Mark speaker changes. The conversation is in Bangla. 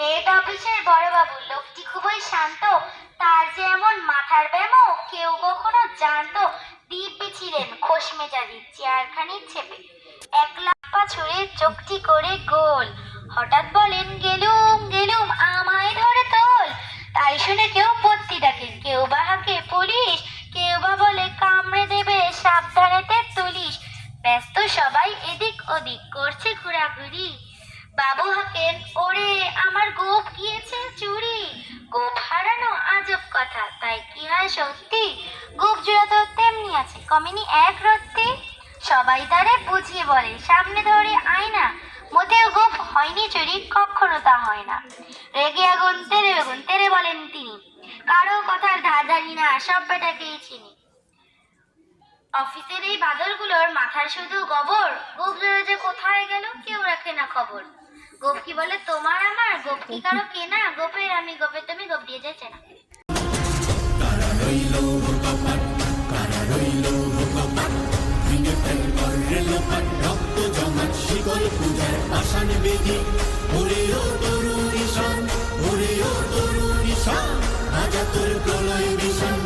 Speaker 1: হেড অফিসের বড়বাবু লোকটি খুবই শান্ত। তার যে এমন মাথার ব্যামো, কেউ কখনো জানতো, দিব্যি ছিলেন খোস মেজাজি চেয়ারখানি চেপে এক লাফা ছুঁড়ে চোখটি করে গোল। হঠাৎ বলেন, গেলুম গেলুম, আমায় ধরে তোল। তাই শুনে কেউ পত্তি ডাকেন কেউ বা হাঁকে পুলিশ, কেউ বা বলে, কামড়ে দেবে, সাবধানেতে তুলিস। ব্যস্ত সবাই এদিক ওদিক করছে ঘোরাঘুরি। বাবু হাকেন ওরে, আমার গোপ গিয়েছে চুরি। গোপ হারানো আজব কথা, তাই কি হয় সত্যি? গোপ জোড়া তো তেমনি আছে, কমেনি এক রত্তি। সবাই তারে বুঝিয়ে বলে, সামনে ধরে আয়না মোটেও গোপ হয়নি চুরি, কখনো তা হয় না। রেগে আগুন, তেরে আগুন, তেরে বলেন তিনি, কারও কথার ধার ধারি না, সব বেটাকেই চিনি। অফিসের এই বাদরগুলোর মাথার শুধু গোবর, গোপ যে কোথায় গেল, কেউ রাখে না খবর। গোপ বলে তোমার আমার, গোপ কারও কে না? গোপে আমি, গোপে তুমি, গোপ দিয়ে যাচ্ছে না
Speaker 2: প্রলয় ভীষণ